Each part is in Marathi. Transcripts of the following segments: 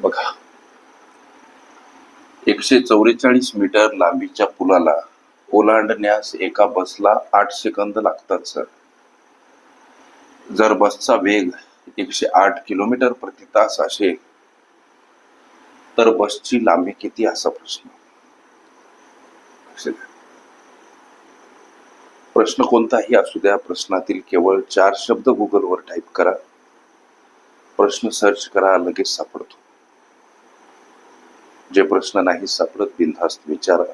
बघा. एकशे चौवेचाळीस मीटर लांबीच्या पुलाला ओलांडण्यास एका बसला आठ सेकंद लागतात सर. जर बसचा वेग एकशे आठ किलोमीटर प्रति तास असेल तर बसची लांबी किती असा प्रश्न? प्रश्न कोणताही असू द्या प्रश्नातील केवळ चार शब्द गुगलवर टाईप करा. प्रश्न सर्च करा लगेच सापडतो. प्रश्न नाही सापडत बिनधास्त विचारा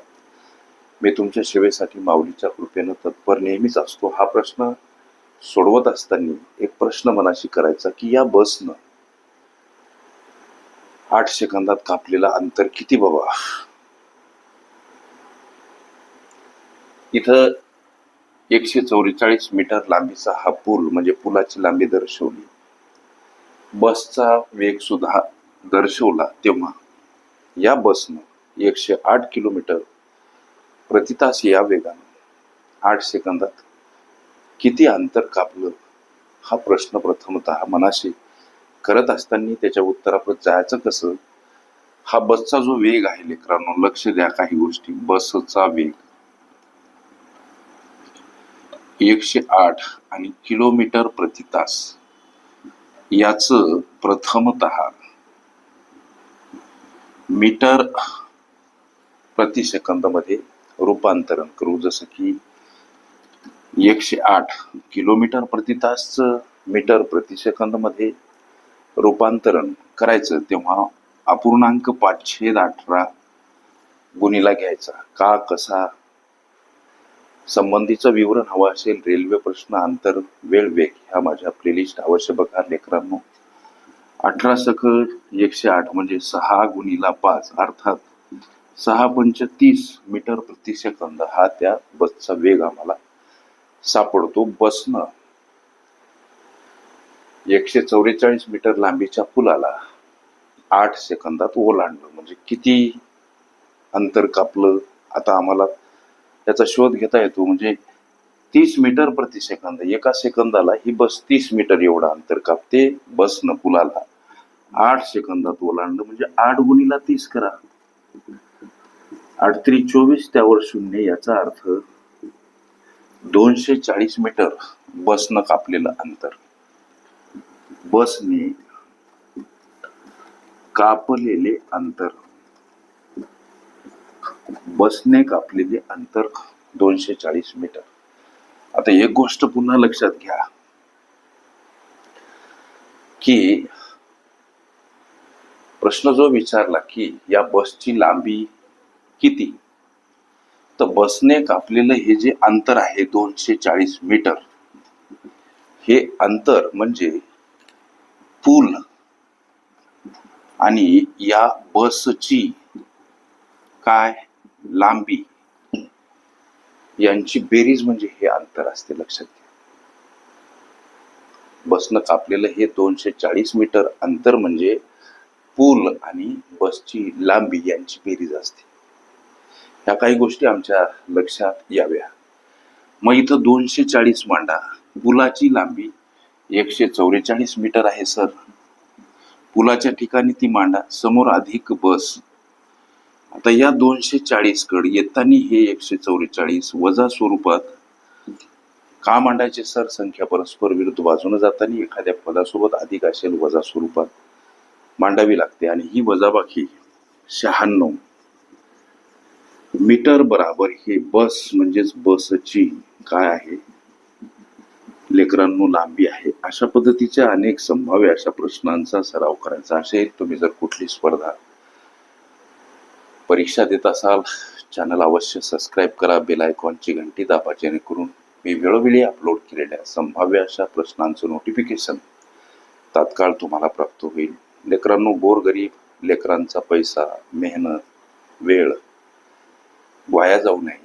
मी तुमच्या सेवेसाठी माऊलीच्या कृपेनं तत्पर नेहमीच असतो. हा प्रश्न सोडवत असताना एक प्रश्न मनाशी करायचा की या बसनं आठ सेकंदात कापलेला अंतर किती बाबा? इथं एकशे चौवेचाळीस मीटर लांबीचा हा पूल म्हणजे पुलाची लांबी दर्शवली. बसचा वेग सुद्धा दर्शवला तेव्हा. या बसनं एकशे आठ किलोमीटर प्रतितास या वेगानं आठ सेकंदात किती अंतर कापलं हा प्रश्न प्रथमतः मनाशी करत असताना त्याच्या उत्तराप्रत जायचं कसं? हा बसचा जो वेग आहे लेकरांनो लक्ष द्या काही गोष्टी. बसचा वेग एकशे आठ आणि किलोमीटर प्रति तास. याच प्रथमत मीटर प्रति रूपांतरण करू. जसं की एकशे आठ किलोमीटर प्रति तास मीटर प्रति रूपांतरण करायचं तेव्हा अपूर्णांक पाचशे अठरा गुणीला घ्यायचा. का कसा? संबंधीचं विवरण हवं असेल रेल्वे प्रश्न अंतर वेळ वेग ह्या माझ्या प्लेलिस्ट अवश्य बघा लेकरांनो. अठरा सकट एकशे आठ म्हणजे सहा गुणीला पाच अर्थात सहा पंच तीस मीटर प्रति सेकंद हा त्या बसचा वेग आम्हाला सापडतो. बसनं एकशे चौवेचाळीस मीटर लांबीच्या पुलाला आठ सेकंदात ओलांडलं. म्हणजे किती अंतर कापलं? आता आम्हाला त्याचा शोध घेता येतो. म्हणजे तीस मीटर प्रति सेकंद एका सेकंदाला ही बस तीस मीटर एवढा अंतर कापते. बसनं पुलाला आठ सेकंदात ओलांडलं म्हणजे आठ गुणीला तीस करा. आठ त्रिक चोवीस त्यावर शून्य याचा अर्थ दोनशे चाळीस मीटर बसनं कापलेलं अंतर. बसने कापलेले अंतर. बसने कापलेले अंतर दोनशे चाळीस मीटर. आता एक गोष्ट पुन्हा लक्षात घ्या की प्रश्न जो विचारला की या बसची लांबी किती? तर बसने कापलेलं हे जे अंतर आहे दोनशे चाळीस मीटर हे अंतर म्हणजे पूल. आणि या बसची काय? लांबी. यांची बेरीज म्हणजे हे अंतर असते लक्षात घ्या. बसनं कापलेलं हे दोनशे चाळीस मीटर अंतर म्हणजे पूल आणि बसची लांबी यांची बेरीज असते. ह्या काही गोष्टी आमच्या लक्षात याव्या. मग इथं दोनशे चाळीस मांडा. पुलाची लांबी एकशे चौवेचाळीस मीटर आहे सर. पुलाच्या ठिकाणी ती मांडा. समोर अधिक बस. आता या दोनशे चाळीस कड येताना हे एकशे चौवेचाळीस वजा स्वरूपात का मांडायचे सर? संख्या परस्पर विरुद्ध बाजूने जाताना एखाद्या पदासोबत अधिक असेल वजा स्वरूपात. मांडावी लागते. आणि ही वजाबाकी शहाण्णव. मीटर बराबर हे बस म्हणजेच बसची काय आहे? लेकरांनो लांबी आहे. अशा पद्धतीच्या अनेक संभाव्य अशा प्रश्नांचा सराव करायचा असेल तुम्ही जर कुठली स्पर्धा परीक्षा देत असाल चॅनल अवश्य सबस्क्राईब करा बेल आयकॉनची घंटी दाबा जेणेकरून मी वेळोवेळी अपलोड केलेल्या संभाव्य अशा प्रश्नांचं नोटिफिकेशन तात्काळ तुम्हाला प्राप्त होईल. लेकरांनो गोरगरीब लेकरांचा पैसा मेहनत वेळ वाया जाऊ नये.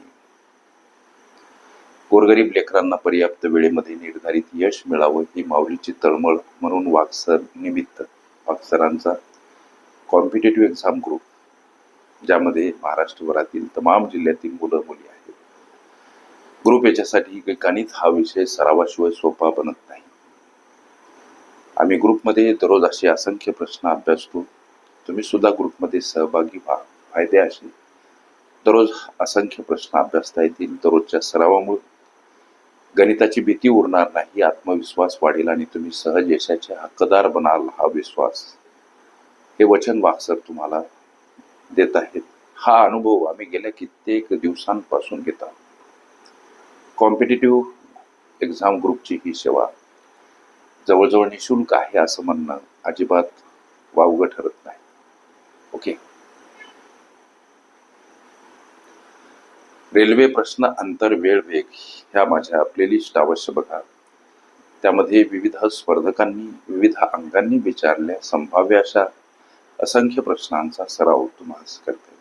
गोरगरीब लेकरांना पर्याप्त वेळेमध्ये निर्धारित यश मिळावं ही माऊलीची तळमळ म्हणून वाक्सर निमित्त वाक्सरांचा कॉम्पिटेटिव्ह एक्झाम ग्रुप ज्यामध्ये महाराष्ट्रभरातील तमाम जिल्ह्यातील मुलं मुली आहेत. ग्रुप याच्यासाठी काही गणित हा विषय सरावाशिवाय सोपा बनत नाही. आम्ही ग्रुपमध्ये दररोज असे असंख्य प्रश्न अभ्यासतो. तुम्ही सुद्धा ग्रुपमध्ये सहभागी व्हा. फायदे असे. दररोज असंख्य प्रश्न अभ्यासता येतील. दररोजच्या सरावामुळे गणिताची भीती उरणार नाही आत्मविश्वास वाढेल आणि तुम्ही सहज यशाचे हक्कदार बनाल हा विश्वास. हे वचन वाक्सर तुम्हाला देत आहेत. हा अनुभव आम्ही गेल्या कित्येक दिवसांपासून घेत आहोत कॉम्पिटेटिव्ह एक्झाम ग्रुपची ही सेवा जवळजवळ निशुल्क आहे असं म्हणणं अजिबात वावग ठरत नाही. ओके रेल्वे प्रश्न अंतर वेळ वेग ह्या माझ्या प्लेलिस्ट अवश्य बघा. त्यामध्ये विविध स्पर्धकांनी विविध अंगांनी विचारल्या संभाव्य अशा असंख्य प्रश्नांचा सराव तुम्हाला करते.